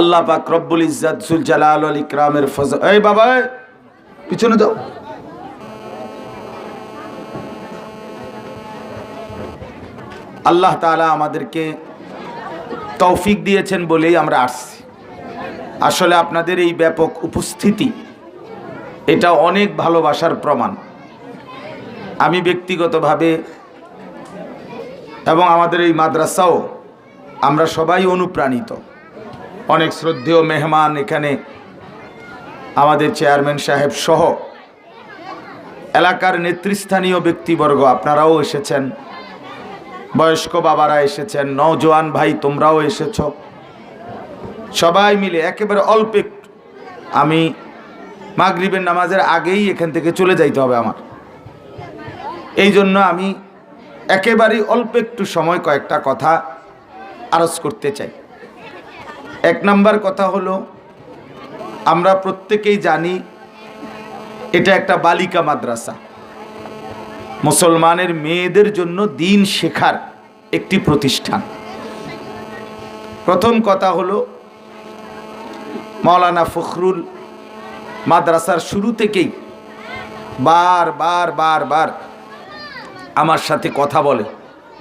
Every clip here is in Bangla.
আল্লাহ পাক রব্বুল ইজ্জাত, জুল জালাল আল ইকরামের ফজ এই বাবা পিছনে যাও আল্লাহ তাআলা আমাদেরকে তৌফিক দিয়েছেন বলেই আমরা আসছি। আসলে আপনাদের এই ব্যাপক উপস্থিতি, এটা অনেক ভালোবাসার প্রমাণ। আমি ব্যক্তিগতভাবে এবং আমাদের এই মাদ্রাসাও আমরা সবাই অনুপ্রাণিত। অনেক শ্রদ্ধেয় মেহমান এখানে আমাদের চেয়ারম্যান সাহেব সহ এলাকার নেতৃস্থানীয় ব্যক্তিবর্গ, আপনারাও এসেছেন। বয়স্ক বাবারা এসেছেন, নওজোয়ান ভাই, তোমরাও এসেছ। সবাই মিলে একেবারে অল্প আমি মাগরিবের নামাজের আগেই এখান থেকে চলে যাইতে হবে আমার। এই জন্য আমি একেবারেই অল্প একটু সময় কয়েকটা কথা আরজ করতে চাই। এক নাম্বার কথা হলো, আমরা প্রত্যেকেই জানি এটা একটা বালিকা মাদ্রাসা। মুসলমানের মেয়েদের জন্য দিন শেখার একটি প্রতিষ্ঠান। প্রথম কথা হলো, মাওলানা ফখরুল মাদ্রাসার শুরু থেকেই বার বার বার বার আমার সাথে কথা বলে।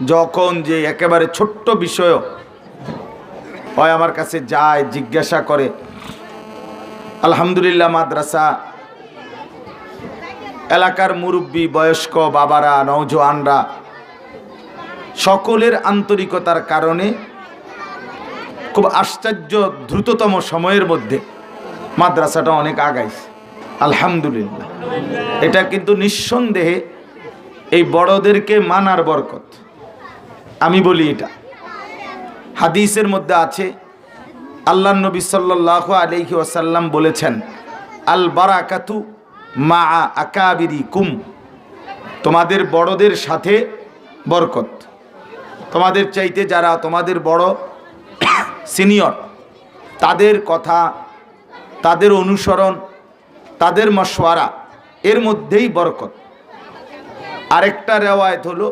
যখন যে একেবারে ছোট্ট বিষয়ও হয় আমার কাছে যায়, জিজ্ঞাসা করে। আলহামদুলিল্লাহ মাদ্রাসা, এলাকার মুরব্বী, বয়স্ক বাবারা নৌজওয়ানরা সকলের আন্তরিকতার কারণে খুব আশ্চর্য দ্রুততম সময়ের মধ্যে মাদ্রাসাটা অনেক আগাইছে। আলহামদুলিল্লাহ। এটা কিন্তু নিঃসন্দেহে এই বড়দেরকে মানার বরকত। আমি বলি এটা। হাদিসের মধ্যে আছে আল্লাহ নবী সাল্লাহ আলহি ওয়াসাল্লাম বলেছেন, আল বারাকাতু মা আকাবিরি কুম তোমাদের বড়দের সাথে বরকত। তোমাদের চাইতে যারা তোমাদের বড় সিনিয়র, তাদের কথা, তাদের অনুসরণ, তাদের মশওয়ারা, এর মধ্যেই বরকত। আরেকটা রেওয়ায়ত হলো,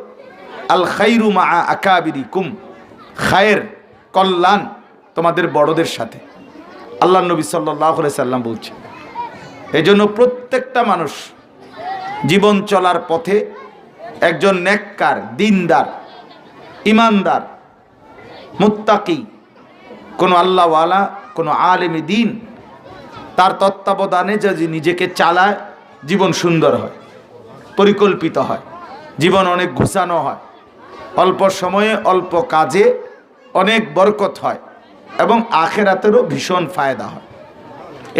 আল খাইরু মা আকাবিরি কুম খায়ের কল্যাণ তোমাদের বড়দের সাথে। আল্লাহ নবী সাল্লাহ সাল্লাম বলছে এই জন্য প্রত্যেকটা মানুষ জীবন চলার পথে একজন নেককার, দিনদার, ইমানদার, মুত্তাকি, কোনো আল্লাহওয়ালা, কোনো আলেমি দিন, তার তত্ত্বাবধানে যদি নিজেকে চালায়, জীবন সুন্দর হয়, পরিকল্পিত হয়, জীবন অনেক ঘুষানো হয়, অল্প সময়ে অল্প কাজে অনেক বরকত হয় এবং আখেরাতেরও ভীষণ ফায়দা হয়।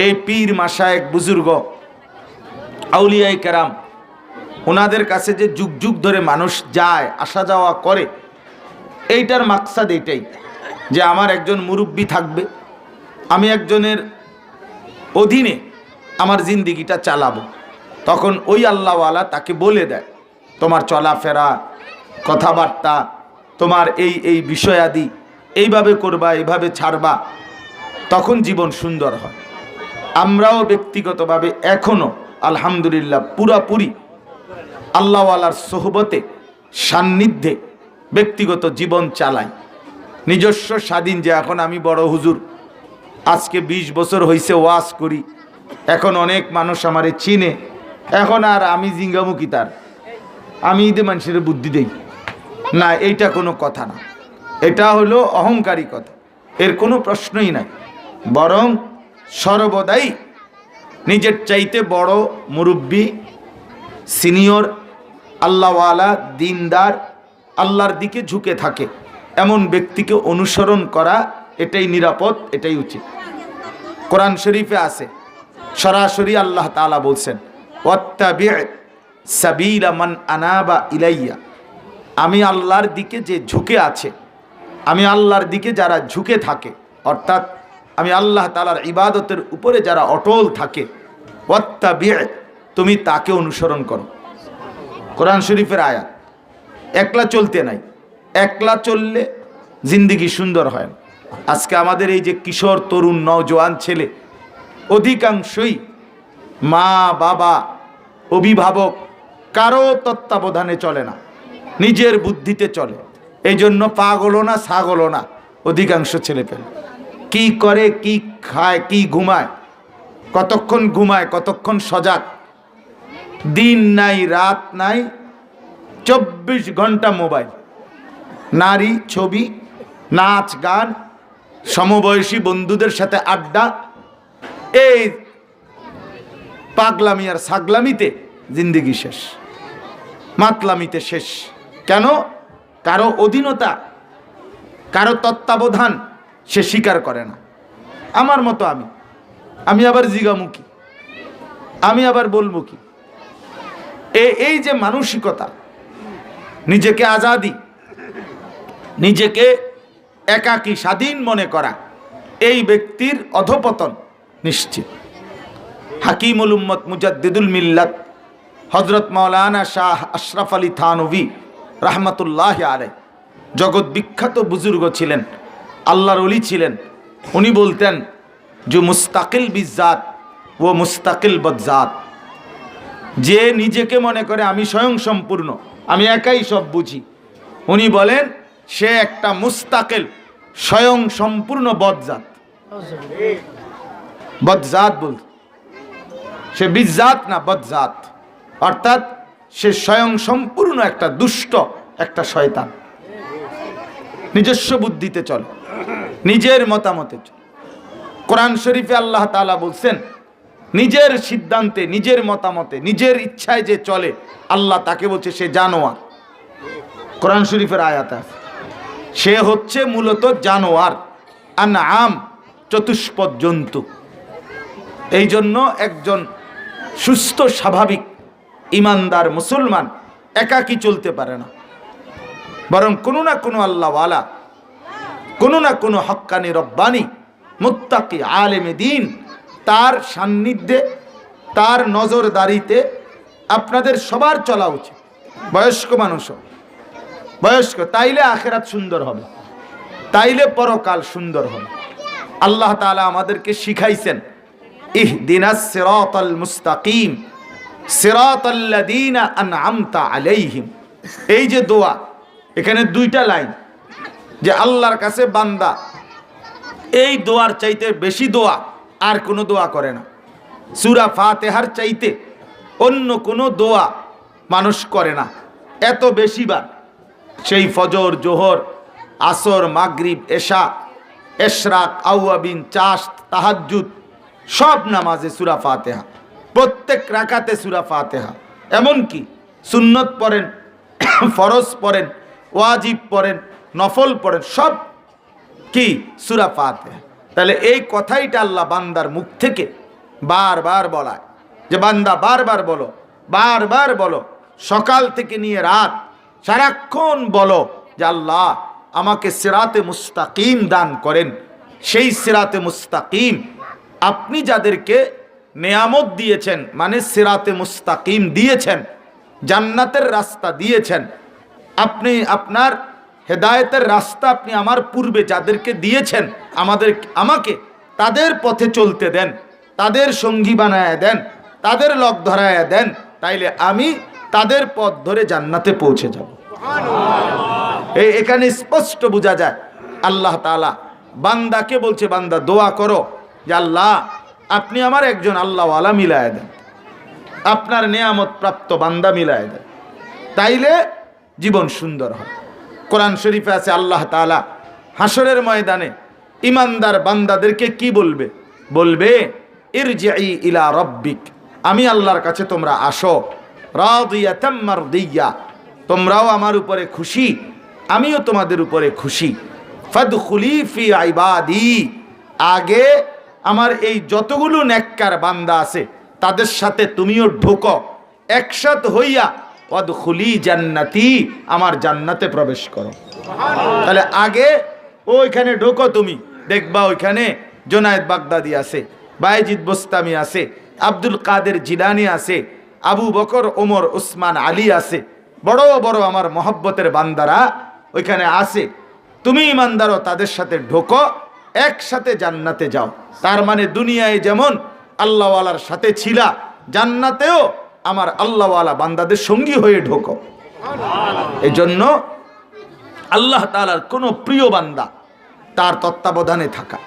এই পীর মাসায়েক বুজুর্গ আউলিয়াই কেরাম ওনাদের কাছে যে যুগ যুগ ধরে মানুষ যায়, আসা যাওয়া করে, এইটার মাকসাদ এইটাই যে আমার একজন মুরব্বী থাকবে, আমি একজনের অধীনে আমার জিন্দিগিটা চালাবো। তখন ওই আল্লাহওয়ালা তাকে বলে দেয়, তোমার চলাফেরা, কথাবার্তা, তোমার এই এই বিষয়াদি এইভাবে করবা, এইভাবে ছাড়বা, তখন জীবন সুন্দর হয়। আমরাও ব্যক্তিগতভাবে এখনও আলহামদুলিল্লাহ, পুরাপুরি আল্লাহওয়ালার সোহবতে, সান্নিধ্যে ব্যক্তিগত জীবন চালাই। নিজস্ব স্বাধীন যে এখন আমি বড় হুজুর, আজকে ২০ বছর হয়েছে ওয়াজ করি, এখন অনেক মানুষ আমারে চিনে, এখন আর আমি জিঙ্গামুখী তার। আমি ঈদে মানুষের বুদ্ধি দেই। না, এইটা কোনো কথা না। এটা হলো অহংকারী কথা। এর কোনো প্রশ্নই নাই। বরং সর্বদাই নিজের চাইতে বড় মুরব্বী, সিনিয়র, আল্লাহওয়ালা, দিনদার, আল্লাহর দিকে ঝুঁকে থাকে। এমন ব্যক্তিকে অনুসরণ করা এটাই নিরাপদ, এটাই উচিত। কোরআন শরীফে আছে, সরাসরি আল্লাহ তাআলা বলছেন সাবিলা মান আনাবা ইলাইয়া। আমি আল্লাহর দিকে যে ঝুঁকে আছে আমি আল্লাহর দিকে যারা ঝুঁকে থাকে, অর্থাৎ আমি আল্লাহ তালার ইবাদতের উপরে যারা অটল থাকে ওয়াত্তাবি' তুমি তাকে অনুসরণ করো। কোরআন শরীফের আয়াত, একলা চলতে নাই, একলা চললে জিন্দিগি সুন্দর হয় না। আজকে আমাদের এই যে কিশোর, তরুণ, নওজোয়ান ছেলে, অধিকাংশই মা, বাবা, অভিভাবক, কারও তত্ত্বাবধানে চলে না, নিজের বুদ্ধিতে চলে। এই জন্য পাগলও না, ছাগলও না, অধিকাংশ ছেলে পেলে। কি করে, কি খায়, কি ঘুমায়, কতক্ষণ ঘুমায়, কতক্ষণ সজাগ? দিন নাই, রাত নাই, চব্বিশ ঘণ্টা মোবাইল, নারী ছবি, নাচ গান, সমবয়সী বন্ধুদের সাথে আড্ডা। এই পাগলামি আর সাগলামিতে জিন্দিগি শেষ, মাতলামিতে শেষ। কেন? কারও অধীনতা, কারও তত্ত্বাবধান সে স্বীকার করে না। আমার মতো আমি। আমি আবার জিগামুখী। আমি আবার বলব কি এই যে মানসিকতা, নিজেকে আজাদি, নিজেকে একাকী, স্বাধীন মনে করা, এই ব্যক্তির অধপতন নিশ্চিত। হাকিমুল উম্মত মুজাদ্দিদুল মিল্লাত হজরত মাওলানা শাহ আশরাফ আলী থানভি রহমতুল্লাহ আলাই জগৎ বিখ্যাত বুজুর্গ ছিলেন, আল্লাহর অলি ছিলেন। উনি বলতেন যে, মুস্তাকিল বিজাত ও মুস্তাকিল বজ্জাত। যে নিজেকে মনে করে আমি স্বয়ং সম্পূর্ণ, আমি একাই সব বুঝি। উনি বলেন, সে একটা মুস্তাকিল, স্বয়ং সম্পূর্ণ বদজাত বদজাত বল সে বিজাত না বদজাত অর্থাৎ সে স্বয়ং সম্পূর্ণ একটা দুষ্ট, একটা শয়তান। নিজস্ব বুদ্ধিতে চলে, নিজের মতামতে চলে। কোরআন শরীফে আল্লাহ তাআলা বলছেন, নিজের সিদ্ধান্তে, নিজের মতামতে, নিজের ইচ্ছায় যে চলে, আল্লাহ তাকে বলছে সে জানোয়ার। কোরআন শরীফের আয়াত আছে, সে হচ্ছে মূলত জানোয়ার আন আম চতুষ্পদ জন্তু। এই জন্য একজন সুস্থ, স্বাভাবিক ইমানদার মুসলমান একাকী চলতে পারে না। বরং কোনো না কোনো আল্লাহওয়ালা, কোনো না কোনো হক্কানি রব্বানি, মুত্তাকি আলেমে দিন তার সান্নিধ্যে, তার নজরদারিতে আপনাদের সবার চলা উচিত। বয়স্ক মানুষও, বয়স্ক, তাইলে আখেরাত সুন্দর হবে, তাইলে পরকাল সুন্দর হবে। আল্লাহ তাআলা আমাদেরকে শিখাইছেন ইহ দিনাস সিরাতাল মুস্তাকিম সিরাতাল্লাযীনা আনআমতা আলাইহিম। এই যে দোয়া, এখানে দুইটা লাইন, যে আল্লাহর কাছে বান্দা, এই দোয়ার চাইতে বেশি দোয়া আর কোনো দোয়া করে না। সুরা ফাতেহার চাইতে অন্য কোনো দোয়া মানুষ করে না। এত বেশিবার সেই ফজর, জোহর, আসর, মাগরিব, এশা, এশরাক, আউয়াবিন চাষ তাহাজ্জুদ, সব নামাজে সুরা ফাতেহা। প্রত্যেক রাকাতে সুরা ফাতেহা। এমনকি সুন্নত পড়েন, ফরজ পড়েন, ওয়াজিব পড়েন, নফল পড়েন, সব কি? সুরা ফাতেহা। তাহলে এই কথাইটা আল্লাহ বান্দার মুখ থেকে বারবার বলায়। যে বান্দা বারবার বলো বারবার বলো, সকাল থেকে নিয়ে রাত, সারাক্ষণ বলো যে আল্লাহ আমাকে সেরাতে মুস্তাকিম দান করেন। সেই সেরাতে মুস্তাকিম আপনি যাদেরকে নেয়ামত দিয়েছেন মানে সিরাতে মুস্তাকিম দিয়েছেন, জান্নাতের রাস্তা দিয়েছেন। আপনি আপনার হেদায়েতের রাস্তা আপনি আমার পূর্বে যাদেরকে দিয়েছেন, আমাদের, আমাকে তাদের পথে চলতে দেন, তাদের সঙ্গী বানায় দেন, তাদের লক ধরায় দেন, তাইলে আমি তাদের পথ ধরে জান্নাতে পৌঁছে যাব। এই এখানে স্পষ্ট বোঝা যায়, আল্লাহ তাআলা বান্দাকে বলছে, বান্দা দোয়া করো, যে আল্লাহ আপনি আমার একজন আল্লাহওয়ালা মিলায় দেন। আপনার নেয়ামত প্রাপ্ত বান্দা মিলায় দেন। তাইলে জীবন সুন্দর হয়। কোরআন শরীফে আছে, আল্লাহ তাআলা হাসরের ময়দানে ইমানদার বান্দাদেরকে কি বলবে? বলবে ইরজিই ইলা রব্বিক, আমি আল্লাহর কাছে তোমরা আসো। রাদিয়াতাম মারদিয়া, তোমরাও আমার উপরে খুশি, আমিও তোমাদের উপরে খুশি। ফাদখুলি ফি আইবাদি আগে আমার এই যতগুলো নেককার বান্দা আছে, তাদের সাথে তুমিও ঢোকো। একসাথ হইয়া অদখুলি জান্নাতি, আমার জান্নাতে প্রবেশ করো। তাহলে আগে ওইখানে ঢোকো তুমি, দেখবা ওইখানে জোনায়েদ বাগদাদি আছে বায়েজিদ বোস্তামি আছে, আব্দুল কাদের জিলানি আছে, আবু বকর, ওমর, উসমান, আলী আছে, বড় বড় আমার মহব্বতের বান্দারা ওইখানে আছে। তুমি ইমানদারও তাদের সাথে ঢোকো একসাথে জান্নাতে যাও। তার মানে দুনিয়ায় যেমন আল্লাহওয়ালার সাথে ছিলা, জান্নাতেও আমার আল্লাহওয়ালা বান্দাদের সঙ্গী হয়ে ঢোকো। এই জন্য আল্লাহ তালার কোনো প্রিয় বান্দা তার তত্ত্বাবধানে থাকা।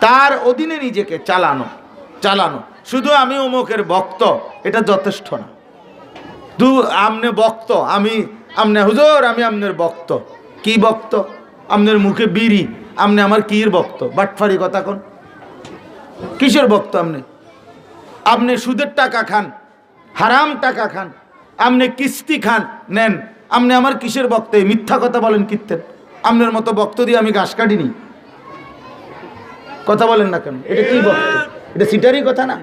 তার অধীনে নিজেকে চালানো চালানো। শুধু আমি অমুকের ভক্ত, এটা যথেষ্ট না। দু, আমনে বক্ত আমি, আমনে, হুজুর, আমি আমনের বক্ত কি বক্ত আমনের মুখে বিড়ি, আমনে আমার কির বক্ত বাটফারি কথা কোন। কিসের বক্ত আপনি আপনি সুদের টাকা খান, হারাম টাকা খান আপনি কিস্তি খান, নেন। আপনি আমার কিসের বক্ত মিথ্যা কথা বলেন কীর্তেন। আপনার মতো বক্ত দিয়ে আমি ঘাস কাটিনি। কথা বলেন না কেন? এটা কি বক্ত এটা সিটারই কথা না?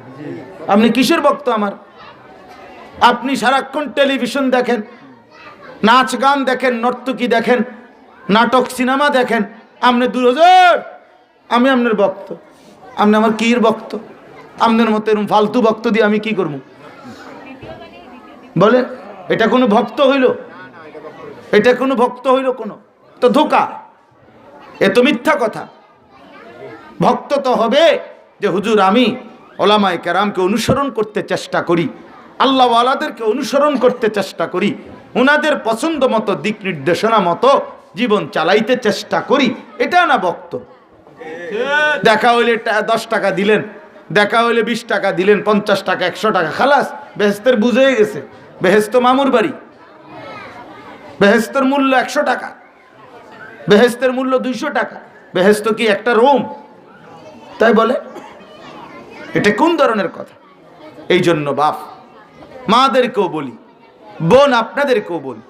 আপনি কিসের বক্ত আমার? আপনি সারাক্ষণ টেলিভিশন দেখেন, নাচ গান দেখেন, নর্তকী দেখেন নাটক, সিনেমা দেখেন। আপনি দূর হাজার। আমি আপনার বক্ত আপনি আমার কির বক্ত আপনার মতো এরকম ফালতু বক্ত দিয়ে আমি কি করব? বলে এটা কোনো ভক্ত হইল? এটা কোনো ভক্ত হইল কোনো? তো ধোকা। এ তো মিথ্যা কথা। ভক্ত তো হবে যে হুজুর আমি ওলামায় কেরামকে অনুসরণ করতে চেষ্টা করি, আল্লাহওয়ালাদেরকে অনুসরণ করতে চেষ্টা করি ওনাদের পছন্দ মতো, দিক নির্দেশনা মতো জীবন চালাইতে চেষ্টা করি। এটা না ভক্ত দেখা হইলে দশ টাকা দিলেন, দেখা হইলে বিশ টাকা দিলেন, পঞ্চাশ টাকা, একশো টাকা, খালাস, বেহেস্তের বুঝে গেছে। বেহেস্ত মামুর বাড়ি। বেহেস্তের মূল্য একশো টাকা। বেহেস্তের মূল্য দুইশো টাকা। বেহেস্ত কি একটা রোম? তাই বলে? এটা কোন ধরনের কথা? এই জন্য বাপ, মাদেরকেও বলি, বোন আপনাদেরকেও বলি,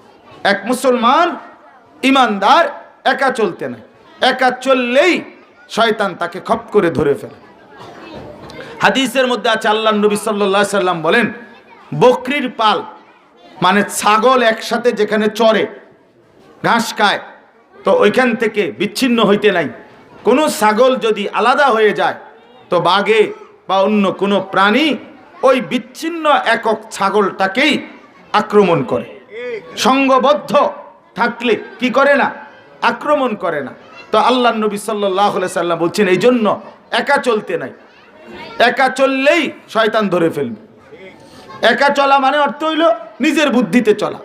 এক মুসলমান ইমানদার একা চলতে না একা চললেই শয়তান তাকে খপ করে ধরে ফেলে। হাদিসের মধ্যে আছে, আল্লাহ নবী সাল্লাহ সাল্লাম বলেন, বকরির পাল মানে ছাগল একসাথে যেখানে চড়ে, ঘাস খায়, তো ওইখান থেকে বিচ্ছিন্ন হইতে নাই। কোনো ছাগল যদি আলাদা হয়ে যায়, তো বাঘে বা অন্য কোনো প্রাণী ওই বিচ্ছিন্ন একক ছাগলটাকেই আক্রমণ করে। সঙ্গবদ্ধ থাকলে কি করে না? আক্রমণ করে না। তো আল্লাহ নবী সাল্লাহ সাল্লাম বলছেন, এই জন্য একা চলতে নাই। একা চললেই শয়তান ধরে ফেলবে। একা চলা মানে অর্থ হইল নিজের বুদ্ধিতে চলা।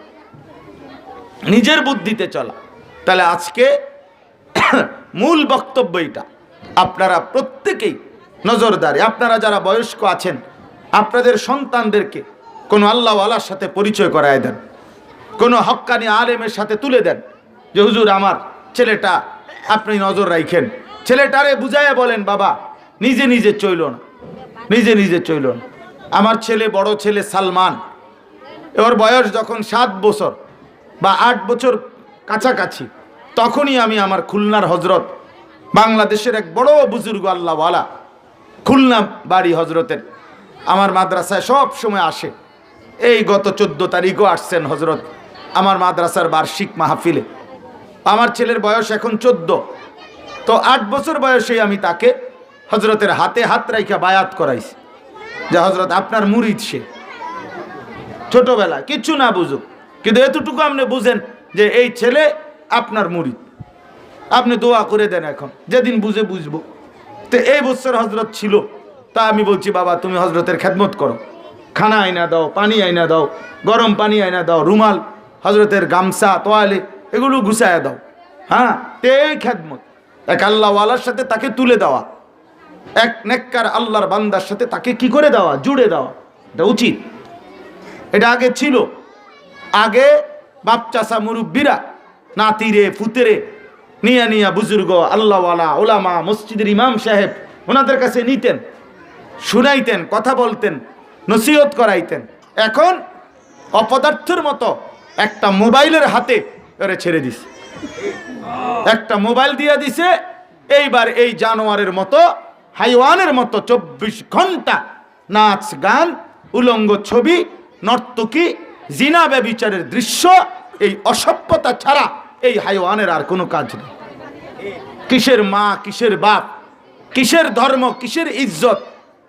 নিজের বুদ্ধিতে চলা। তাহলে আজকে মূল বক্তব্য এটা আপনারা প্রত্যেকেই নজরদারি। আপনারা যারা বয়স্ক আছেন, আপনাদের সন্তানদেরকে কোনো আল্লাহওয়ালার সাথে পরিচয় করায় দেন। কোনো হক্কানি আলেমের সাথে তুলে দেন যে, হুজুর, আমার ছেলেটা আপনি নজর রাখেন ছেলেটারে বুঝাইয়া বলেন, বাবা, নিজে নিজে চইল না, নিজে নিজে চইল না। আমার ছেলে বড় ছেলে সালমান। ওর বয়স যখন সাত বছর বা আট বছর কাছাকাছি, তখনই আমি আমার খুলনার হজরত, বাংলাদেশের এক বড় বুজুর্গ আল্লাহওয়ালা খুলনা বাড়ি হজরতের, আমার মাদ্রাসায় সব সময় আসে। এই গত চোদ্দ তারিখও আসছেন হজরত। আমার মাদ্রাসার বার্ষিক মাহফিলে। আমার ছেলের বয়স এখন চোদ্দ। তো আট বছর বয়সে আমি তাকে হজরতের হাতে হাত রাইখা বায়াত করাইছি, যে হজরত আপনার মুরিদ সে। ছোটবেলা কিচ্ছু না বুঝুক, কিন্তু এতটুকু আপনি বুঝেন যে এই ছেলে আপনার মুরিদ। আপনি দোয়া করে দেন এখন, যেদিন বুঝে বুঝব। তো এই বছর হজরত ছিল, তা আমি বলছি, বাবা, তুমি হজরতের খেদমত করো। খানা আইনা দাও, পানি আইনা দাও, গরম পানি আইনা দাও, রুমাল হজরতের গামছা, তোয়ালে, এগুলো গুছায়া দাও। হ্যাঁ? তে এই খেদমত। এক আল্লাহওয়ালার সাথে তাকে তুলে দেওয়া। এক নেককার আল্লাহর বান্দার সাথে তাকে কি করে দেওয়া? জুড়ে দেওয়া। এটা উচিত। এটা আগে ছিল। আগে বাপ চাষা মুরব্বীরা নাতিরে ফুতেরে নিয়া নিয়া বুজুর্গ, আল্লাহওয়ালা, ওলামা, মসজিদের ইমাম সাহেব, ওনাদের কাছে নিতেন, শুনাইতেন, কথা বলতেন, নসিহত করাইতেন। এখন অপদার্থের মতো একটা মোবাইলের হাতে ওরে ছেড়ে দিছে। একটা মোবাইল দিয়ে দিছে, এইবার এই জানোয়ারের মতো, হাইওয়ানের মতো চব্বিশ ঘণ্টা নাচ গান, উলঙ্গ ছবি, নর্তকী, জিনা ব্যবিচারের দৃশ্য, এই অসভ্যতা ছাড়া এই হাইওয়ানের আর কোনো কাজ নেই। কিসের মা, কিসের বাপ, কিসের ধর্ম, কিসের ইজ্জত,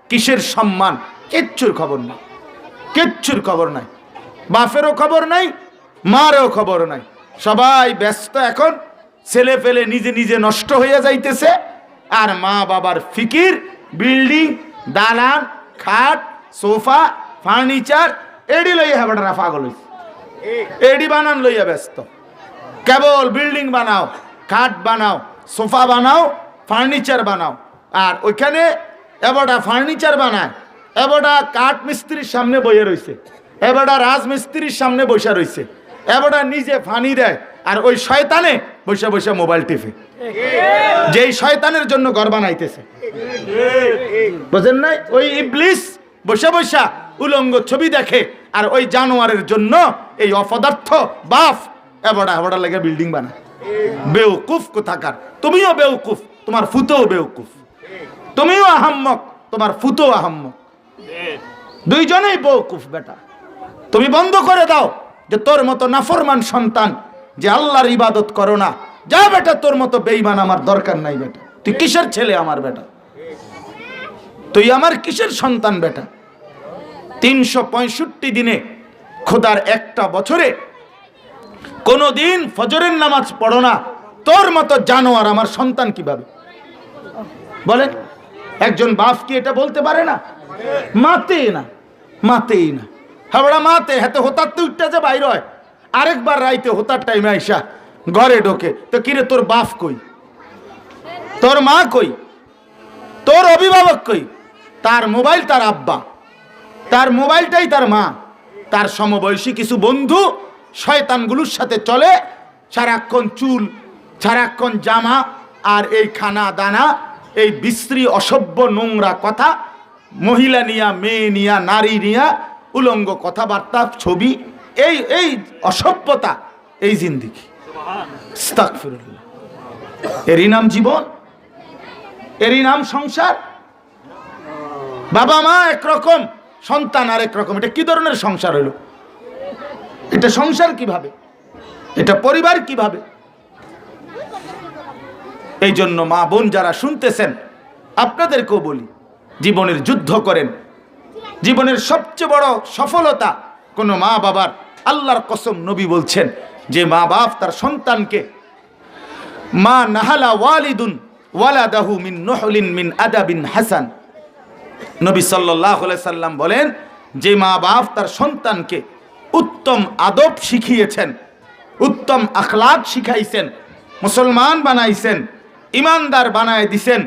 কিসের সম্মান, কিচ্ছুর খবর নাই। কিচ্ছুর খবর নাই। বাপেরও খবর নাই মারও খবর নাই। সবাই ব্যস্ত এখন, ছেলে ফেলে নিজে নিজে নষ্ট হয়ে যাইতেছে, আর মা বাবার ফিকির, বিল্ডিং, দালান, খাট, সোফা, ফার্নিচার, এডি লইয়া হেবাটা পাগল হইছে। এডি বানান লইয়া ব্যস্ত। কেবল বিল্ডিং বানাও, খাট বানাও, সোফা বানাও, ফার্নিচার বানাও। আর ওইখানে এবারটা ফার্নিচার বানায়, এবারটা কাঠ মিস্ত্রির সামনে বইয়ে রইছে, এবারটা রাজমিস্ত্রির সামনে বসে রইছে। এবারটা নিজে ফানি দেয়, আর ওই শয়তানে বসে বসে মোবাইল টিপে। যেই শয়তানের জন্য ঘর বানাইতেছে। বুঝেন নাই? ওই ইবলিস বসে বসা উলঙ্গ ছবি দেখে, আর ওই জানোয়ারের জন্য এই অপদার্থ বাফ এবড়া এবড়া লেগে বিল্ডিং বানায়। বেউকুফ কোথাকার? তুমিও বেউকুফ, তোমার ফুতেও বেউকুফ। তুমিও আহাম্মক, তোমার ফুতো আহাম্মক। দুইজনেই বেউকুফ বেটা। তুমি বন্ধ করে দাও যে তোর মতো নাফরমান সন্তান যে আল্লাহর ইবাদত করো না, যা বেটা তোর মতো বেইমান আমার দরকার নাই বেটা। তুই কিসের ছেলে আমার বেটা? তুই আমার কিসের সন্তান বেটা? তিনশো পঁয়ষট্টি দিনে খোদার একটা বছরে কোনো দিন ফজরের নামাজ পড়ো না, তোর মতো জানোয়ার আমার সন্তান কীভাবে? বলে একজন বাপ কি এটা বলতে পারে না? মাতে না, মাতেই না। হাবড়া মাতে হাতে হোতারতে উঠতে যে বাইর হয়। আরেকবার রাইতে হোতার টাইমে আইসা ঘরে ঢোকে। তো কিরে তোর বাপ কই? তোর মা কই? তোর অভিভাবক কই? তার মোবাইল তার আব্বা। তার মোবাইলটাই তার মা। তার সমবয়সী কিছু বন্ধু শয়তানগুলোর সাথে চলে। সারাক্ষণ চুল, সারাক্ষণ জামা আর এই খানা দানা, এই বিশ্রী অসভ্য নোংরা কথা। মহিলা নিয়া, মেয়ে নিয়া, নারী নিয়া উলঙ্গ কথাবার্তা, ছবি, এই এই অসভ্যতা, এই জিন্দিগি। এরই নাম জীবন, এরই নাম সংসার। বাবা মা একরকম, সন্তান আর একরকম। এটা কি ধরনের সংসার হলো? এটা সংসার কীভাবে? এটা পরিবার কীভাবে? এই জন্য মা বোন যারা শুনতেছেন, আপনাদেরকেও বলি, জীবনের যুদ্ধ করেন। জীবনের সবচেয়ে বড় সফলতা কোনো মা বাবার আল্লাহর কসম নবী বলছেন যে মা বাপ তার সন্তানকে, মা নাহালা ওয়ালিদুন ওয়ালাদাহু মিন নহলিন মিন আদাবিন হাসান। নবী সাল্লাহ সাল্লাম বলেন, যে মা বাপ তার সন্তানকে উত্তম আদব শিখিয়েছেন, উত্তম আখলাক শিখাইছেন, মুসলমান বানাইছেন, ইমানদার বানায় দিছেন,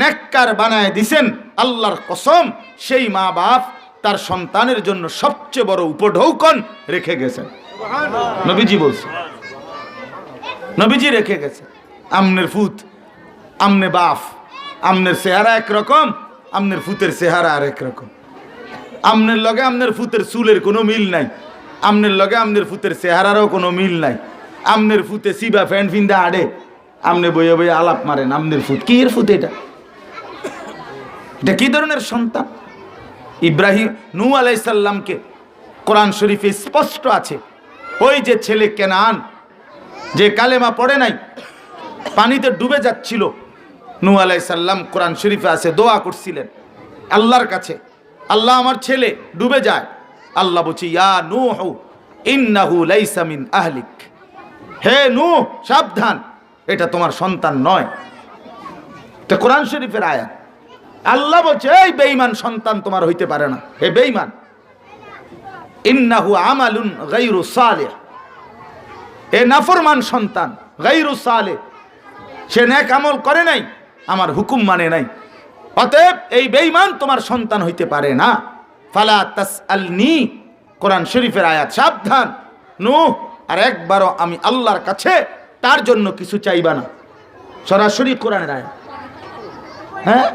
নেককার বানায় দিছেন, আল্লাহর কসম সেই মা বাপ তার সন্তানের জন্য সবচেয়ে বড় উপঢৌকন রেখে গেছেন। নবীজি বলছেন নবীজি রেখে গেছে। আমনের ফুত, আমনে বাফ, আমনের চেহারা একরকম, আমনের ফুতের চেহারা আর একরকম। আমনের লগে আমনের ফুতের চুলের কোনো মিল নাই, আমনের লগে আমনের ফুতের চেহারারও কোনো মিল নাই। আমনের ফুতে সিবা ফ্যান্ড ফিন্দা আড়ে, আমনে বইয়ে বইয়ে আলাপ মারেন, আমনের ফুত কি এর ফুত এটা? এটা কি ধরনের সন্তান? ইব্রাহিম নূ আলাইসাল্লামকে কোরআন শরীফে স্পষ্ট আছে। ওই যে ছেলে কেনান, যে কালেমা পড়ে নাই, পানিতে ডুবে যাচ্ছিল নূ আলাইসাল্লাম কোরআন শরীফে আছে, দোয়া করছিলেন। আল্লাহর কাছে, আল্লাহ আমার ছেলে, ডুবে যায়। আল্লাহ বলছি, ইয়া নূ হু ইন্নাহু লাইসা মিন আহলিক। হে নু সাবধান, এটা তোমার সন্তান নয়। তো কোরআন শরীফের আয়াত। আল্লাহ বলছে, এই বেঈমান সন্তান তোমার হইতে পারে না। হে বেঈমান, ইন্নাহু আমালুন গাইরু সালেহ। এ নাফরমান সন্তান গাইরু সালে সে ন্যাক আমল করে নাই, আমার হুকুম মানে নাই। অতএব এই বেঈমান তোমার সন্তান হইতে পারে না। ফালা তাস আলনি কোরআন শরীফের আয়াত, সাবধান। নু আর একবারও আমি আল্লাহর কাছে তার জন্য কিছু চাইবা না। সরাসরি কোরআনের আয়াত। হ্যাঁ?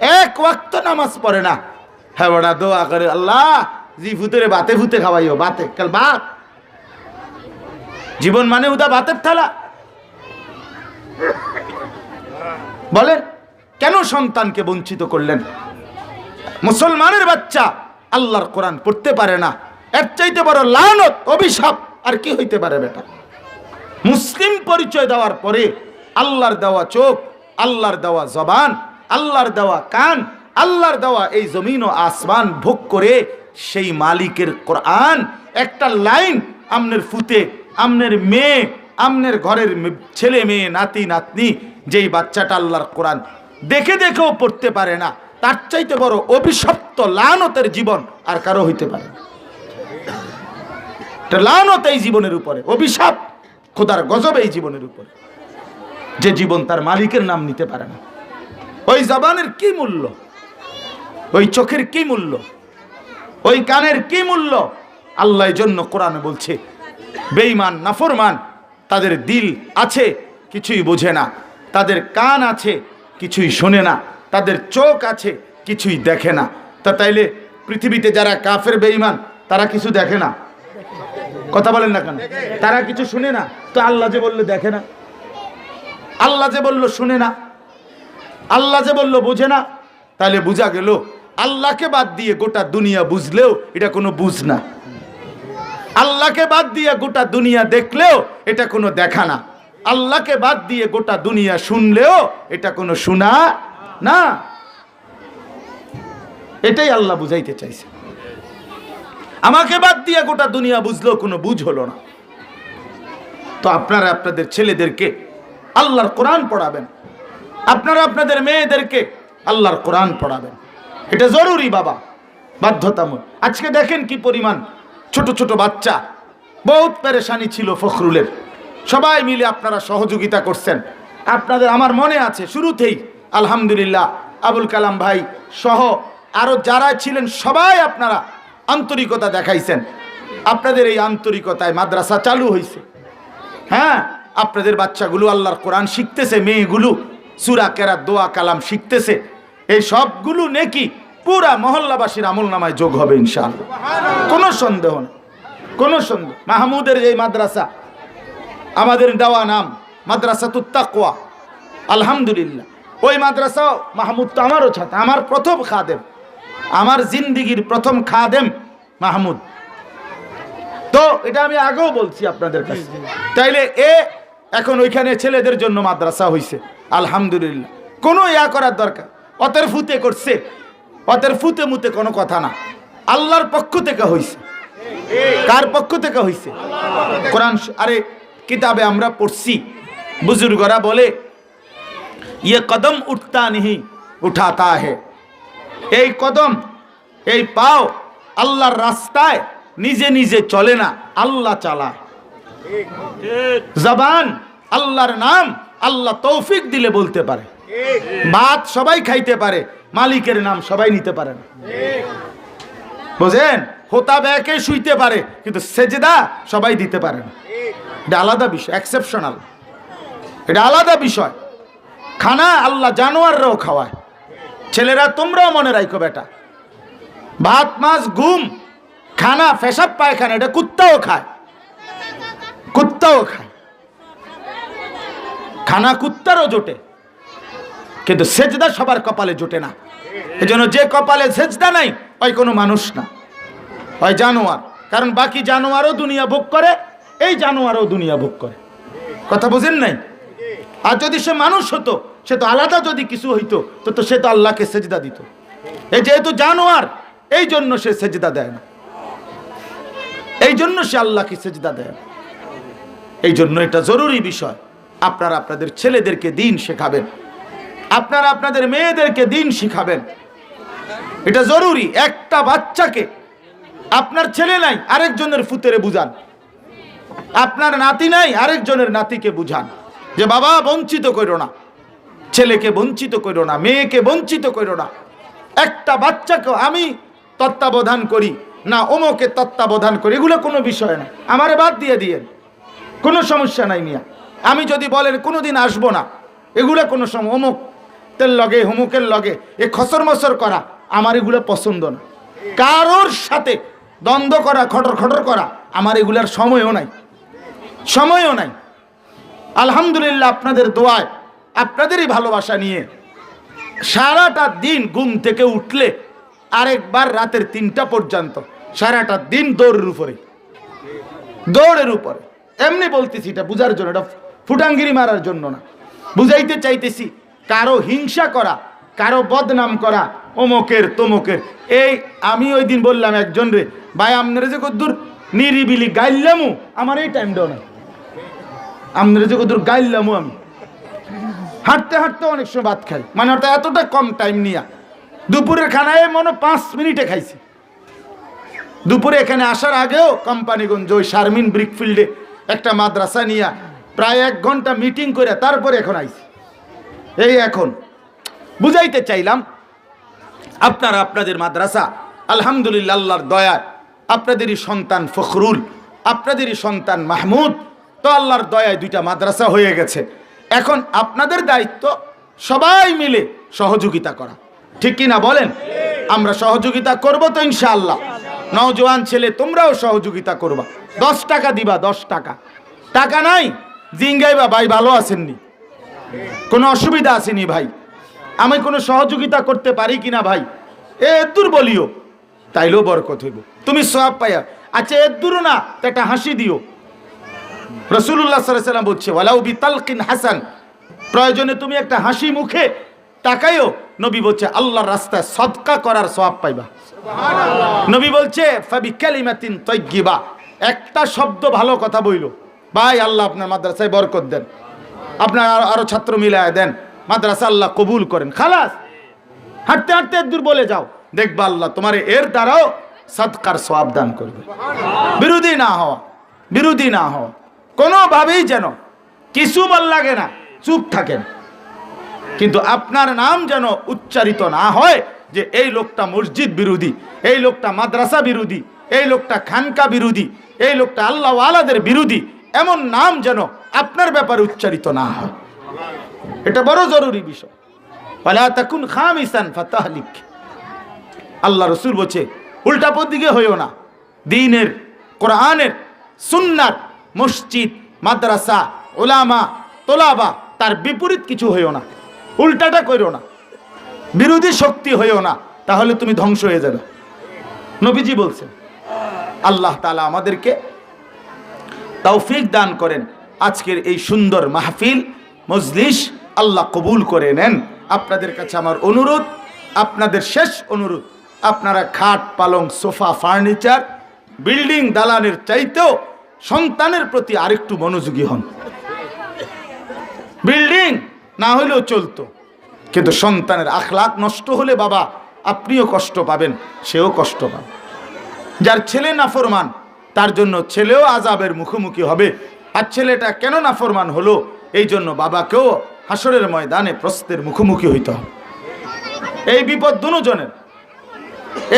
এক ওয়াক্ত নামাজ পড়ে না। হ্যাঁ বড়া দোয়া করে, আল্লাহ, জি ভূতেরে বাতে ভূতে খাওয়াইও, বাতে, কাল বাত। জীবন মানে উদা ভাতের থালা। বলেন, কেন সন্তানকে বঞ্চিত করলেন? মুসলমানের বাচ্চা আল্লাহর কোরআন পড়তে পারে না। এর চাইতে বড় লানত, অভিশাপ, আর কি হইতে পারে বেটা? মুসলিম পরিচয় দেওয়ার পরে আল্লাহর দেওয়া চোখ, আল্লাহর দেওয়া জবান আল্লাহর দেওয়া কান, আল্লাহর দেওয়া এই জমিন ও আসমান ভোগ করে সেই মালিকের কোরআন একটা লাইন আমনের ফুতে, আমনের মেয়ে, আমনের ঘরের ছেলে মেয়ে, নাতি, নাতনি, যেই বাচ্চাটা আল্লাহর কোরআন দেখে দেখেও পড়তে পারে না, তার চাইতে বড় অভিশপ্ত লানতের জীবন আর কারও হইতে পারে লানত এই জীবনের উপরে, অভিশাপ খোদার গজব এই জীবনের উপরে, যে জীবন তার মালিকের নাম নিতে পারে না। ওই জবানের কি মূল্য? ওই চোখের কি মূল্য? ওই কানের কি মূল্য? আল্লাহ জন্য কোরআনে বলছে, বেঈমান, নাফরমান, তাদের দিল আছে, কিছুই বোঝে না। তাদের কান আছে, কিছুই শোনে না। তাদের চোখ আছে, কিছুই দেখে না। তা তাইলে পৃথিবীতে যারা কাফের, বেঈমান, তারা কিছু দেখে না? কথা বলেন না কেন? তারা কিছু শুনে না? তো আল্লাহ যে বলল দেখে না। আল্লাহ যে বলল শুনে না। আল্লাহ যে বলল, বোঝে না? তাহলে বোঝা গেল, আল্লাহকে বাদ দিয়ে গোটা দুনিয়া বুঝলেও এটা কোনো বুঝ না। আল্লাহকে বাদ দিয়ে গোটা দুনিয়া দেখলেও এটা কোনো দেখা না। আল্লাহকে বাদ দিয়ে গোটা দুনিয়া শুনলেও এটা কোনো শোনা না। এটাই আল্লাহ বুঝাইতে চাইছে। আমাকে বাদ দিয়ে গোটা দুনিয়া বুঝলেও কোনো বুঝ হলো না। তো আপনারা আপনাদের ছেলেদেরকে আল্লাহর কোরআন পড়াবেন। আপনারা আপনাদের মেয়েদেরকে আল্লাহর কোরআন পড়াবেন। এটা জরুরি বাবা, বাধ্যতামূলক। আজকে দেখেন কি পরিমাণ ছোট ছোট বাচ্চা, বহুত পেরেশানি ছিল ফখরুলের। সবাই মিলে আপনারা সহযোগিতা করছেন। আপনাদের আমার মনে আছে, শুরুতেই আলহামদুলিল্লাহ আবুল কালাম ভাই সহ আরও যারা ছিলেন, সবাই আপনারা আন্তরিকতা দেখাইছেন। আপনাদের এই আন্তরিকতায় মাদ্রাসা চালু হয়েছে হ্যাঁ আপনাদের বাচ্চাগুলো আল্লাহর কোরআন শিখতেছে, মেয়েগুলো সুরা কেরা দোয়া কালাম শিখতেছে। এই সবগুলো নেকি পুরা মহল্লাবাসীর আমল নামায় যোগ হবে ইনশাআল্লাহ। কোনো সন্দেহ না। কোনো সন্দেহ। মাহমুদের এই মাদ্রাসা আমাদের দেওয়া নাম মাদ্রাসা তুত্তাকুয়া আলহামদুলিল্লাহ। ওই মাদ্রাসাও মাহমুদ তো আমারও ছাত্র আমার প্রথম খাদেম। আমার জিন্দিগির প্রথম খাদেম মাহমুদ। তো এটা আমি আগেও বলছি আপনাদের কাছে। তাইলে এ এখন ওইখানে ছেলেদের জন্য মাদ্রাসা হইছে। আলহামদুলিল্লাহ। কোনো ইয়া করার দরকার। অতের ফুতে করছে। অতের ফুতে মুতে কোনো কথা না। আল্লাহর পক্ষ থেকে হইছে। কার পক্ষ থেকে হইছে? কোরআন আরে কিতাবে আমরা পড়ছি। বুজুর্গরা বলে ইয়ে কদম উঠতা নিহি উঠাতা হে। এই কদম এই পাও আল্লাহর রাস্তায় নিজে নিজে চলে না আল্লাহ চালায়। জবান আল্লাহর নাম আল্লাহ তৌফিক দিলে বলতে পারে। ভাত সবাই খাইতে পারে, মালিকের নাম সবাই নিতে পারে না। বুঝেন? হোতা ব্যাকে শুইতে পারে, কিন্তু সেজদা সবাই দিতে পারে না। এটা আলাদা বিষয় এক্সেপশনাল এটা আলাদা বিষয়। খানা আল্লাহ জানোয়াররাও খাওয়ায়। ছেলেরা, তোমরাও মনে রাখো বেটা। ভাত, মাছ, ঘুম, খানা, পেশাব, পায়খানা, এটা কুত্তাও খায়। কুত্তাও খায়। খানা কুত্তারও জোটে। কিন্তু সেজদা সবার কপালে জোটে না। এজন্য যে কপালে সেজদা নাই, ওই কোনো মানুষ না। ওই জানোয়ার। কারণ বাকি জানোয়ারও দুনিয়া ভোগ করে, এই জানোয়ারও দুনিয়া ভোগ করে। কথা বুঝেন নাই? আর যদি সে মানুষ হতো, সে তো আলাদা যদি কিছু হইতো, তো তো সে তো আল্লাহকে সেজদা দিত। এই যেহেতু জানোয়ার, এই জন্য সে সেজদা দেয় না। এই জন্য সে আল্লাহকে সেজদা দেয় এই জন্য এটা জরুরি বিষয়। আপনারা আপনাদের ছেলেদেরকে দিন শেখাবেন। আপনারা আপনাদের মেয়েদেরকে দিন শিখাবেন। এটা জরুরি, একটা বাচ্চাকে আপনার ছেলে নাই, আরেকজনের ফুতেরে বুঝান। আপনার নাতি নাই, আরেকজনের নাতিকে বুঝান। যে বাবা, বঞ্চিত করো না। ছেলেকে বঞ্চিত করো না, মেয়েকে বঞ্চিত করো না। একটা বাচ্চাকে আমি তত্ত্বাবধান করি, না ওমকে তত্ত্বাবধান করি। এগুলো কোনো বিষয় না। আমারে বাদ দিয়ে দিয়েন। কোনো সমস্যা নাই মিয়া। আমি যদি বলেন কোনো দিন আসব না, এগুলো কোনো সময়, অমুক তেল লগে, হুমুকের লগে, এ খসর মসর করা আমার এগুলো পছন্দ না। কারোর সাথে দ্বন্দ্ব করা, খটর খটর করা আমার এগুলার সময়ও নাই সময়ও নাই। আলহামদুলিল্লাহ আপনাদের দোয়ায়, আপনাদেরই ভালোবাসা নিয়ে সারাটা দিন ঘুম থেকে উঠলে আরেকবার রাতের তিনটা পর্যন্ত সারাটা দিন দৌড়ের উপরে দৌড়ের উপরে। এমনি বলতেছি এটা বুঝার জন্য, এটা ফুটাঙ্গিরি মারার জন্য না। বুঝাইতে চাইতেছি, কারও হিংসা করা, কারও বদনাম করা, অমুকের তমুকের। এই আমি ওই দিন বললাম একজন রে, ভাই আপনারা যে কদ্দুর নিরিবিলি গাইলামু, আমার এই টাইমটাও না আপনারা যে কদ্দুর গাইলামু আমি। হাঁটতে হাঁটতে অনেক সময় ভাত খাই। মানে অর্থাৎ এতটা কম টাইম নিয়া। দুপুরের খানায় মনে পাঁচ মিনিটে খাইছি। দুপুরে এখানে আসার আগেও কোম্পানিগঞ্জ ওই শারমিন ব্রিকফিল্ডে একটা মাদ্রাসা নিয়া প্রায় এক ঘণ্টা মিটিং করে তারপরে এখন আইছি। এই এখন। বুঝাইতে চাইলাম, আপনারা আপনাদের মাদ্রাসা, আলহামদুলিল্লাহ আল্লাহর দয়ায়, আপনাদেরই সন্তান ফখরুল, আপনাদেরই সন্তান মাহমুদ, তো আল্লাহর দয়ায় দুইটা মাদ্রাসা হয়ে গেছে। এখন আপনাদের দায়িত্ব সবাই মিলে সহযোগিতা করা। ঠিক কি না বলেন? আমরা সহযোগিতা করব তো ইনশাআল্লাহ। নওজোয়ান ছেলে, তোমরাও সহযোগিতা করবা। দশ টাকা দিবা, দশ টাকা। টাকা নাই জিঙ্গাইবা ভাই ভালো আছেননি? কোনো অসুবিধা আসেনি ভাই? আমি কোনো সহযোগিতা করতে পারি কিনা ভাই? এ দূর বলিও তাইলেও বরকত হইব। তুমি সব পাইয়া আচ্ছা এ দূর না তো একটা হাসি দিও। রসুল্লাহ সাল্লাম বলছে ওয়ালাউ বি তালকিন হাসান। প্রয়োজনে তুমি একটা হাসি মুখে তাকাইও। নবী বলছে আল্লাহর রাস্তায় সদকা করার সওয়াব পাইবা। নবী বলছে ফাবি কালিমাতিন তৈগিবা একটা শব্দ ভালো কথা বইল। ভাই আল্লাহ আপনার মাদ্রাসায় বরকত দেন। আপনার আরো- আরও ছাত্র মিলায় দেন। মাদ্রাসা আল্লাহ কবুল করেন। খালাস, হাঁটতে হাঁটতে দূর বলে যাও। দেখবা আল্লাহ তোমার এর দ্বারাও সৎকার সওয়াব দান করবে। বিরোধী না হওয়া, বিরোধী না হওয়া। কোনোভাবেই যেন কিছু বল লাগে না, চুপ থাকেন। কিন্তু আপনার নাম যেন উচ্চারিত না হয় যে এই লোকটা মসজিদ বিরোধী, এই লোকটা মাদ্রাসা বিরোধী, এই লোকটা খানকা বিরোধী, এই লোকটা আল্লাহ আলাদের বিরোধী এমন নাম যেন আপনার ব্যাপারে উচ্চারিত না হয়। এটা বড় জরুরি বিষয়। পালা তাকুন খাম ইসান ফাতাহলিক। আল্লাহ রসুল বলছে, উল্টা দিকে হইও না। দিনের, কোরআনের, সুন্নার, মসজিদ, মাদ্রাসা, ওলামা, তোলাবা, তার বিপরীত কিছু হইও না। উল্টাটা কইরো না। বিরোধী শক্তি হইও না। তাহলে তুমি ধ্বংস হয়ে যাবে। নবীজি বলছেন, আল্লাহ তালা আমাদেরকে তৌফিক দান করেন। আজকের এই সুন্দর মাহফিল, মজলিস আল্লাহ কবুল করে নেন। আপনাদের কাছে আমার অনুরোধ, আপনাদের শেষ অনুরোধ, আপনারা খাট, পালং, সোফা, ফার্নিচার, বিল্ডিং, দালানের চাইতেও সন্তানের প্রতি আরেকটু মনোযোগী হন। বিল্ডিং না হলেও চলতো, কিন্তু সন্তানের আখলাক নষ্ট হলে বাবা, আপনিও কষ্ট পাবেন, সেও কষ্ট পাবে যার ছেলে নাফরমান তার জন্য ছেলেও আজাবের মুখোমুখি হবে। আর ছেলেটা কেন নাফরমান হলো? এই জন্য বাবাকেও হাসরের ময়দানে প্রস্তের মুখোমুখি হইতে হবে। এই বিপদ দুজনের,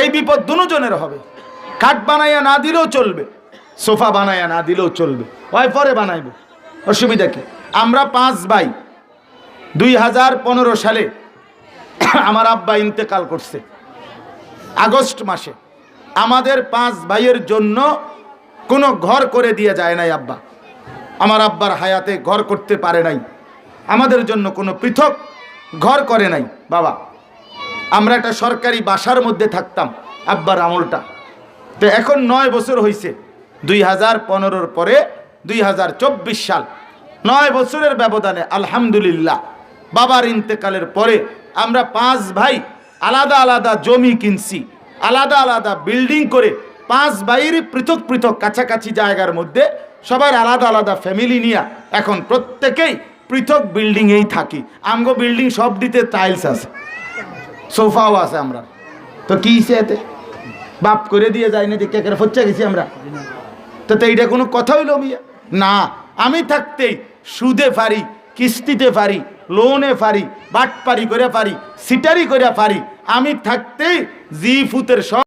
এই বিপদ দুজনের হবে। কাঠ বানাইয়া না দিলেও চলবে, সোফা বানাইয়া না দিলেও চলবে। ওই পরে বানাইব। অসুবিধা কি? আমরা পাঁচ ভাই, দুই হাজার পনেরো সালে আমার আব্বা ইন্তেকাল করছে, আগস্ট মাসে। আমাদের পাঁচ ভাইয়ের জন্য কোনো ঘর করে দিয়ে যায় নাই আব্বা। আমার আব্বার হায়াতে ঘর করতে পারে নাই। আমাদের জন্য কোনো পৃথক ঘর করে নাই। বাবা, আমরা একটা সরকারি বাসার মধ্যে থাকতাম আব্বার আমলটা। তো এখন নয় বছর হয়েছে দুই হাজার পনেরোর পরে দুই হাজার চব্বিশ সাল নয় বছরের ব্যবধানে আলহামদুলিল্লাহ বাবার ইন্তেকালের পরে আমরা পাঁচ ভাই আলাদা আলাদা জমি কিনছি, আলাদা আলাদা বিল্ডিং করে পাঁচ ভাইয়েরই পৃথক পৃথক কাছাকাছি জায়গার মধ্যে সবার আলাদা আলাদা ফ্যামিলি নিয়ে এখন প্রত্যেকেই পৃথক বিল্ডিংয়েই থাকি। আমগো বিল্ডিং সব দিতে টাইলস আছে। সোফাও আছে আমরা। তো কি হিসে এতে? বাপ করে দিয়ে যায় না যে কেকের ফচ্চা গেছি আমরা। তো তো এইটা কোনো কথা হইল মিয়া? না, আমি থাকতেই সুদে পারি, কিস্তিতে পারি লোনে পারি, বাটপারি করে পারি সিটারি করে পারি। আমি থাকতেই জি ফুতের সব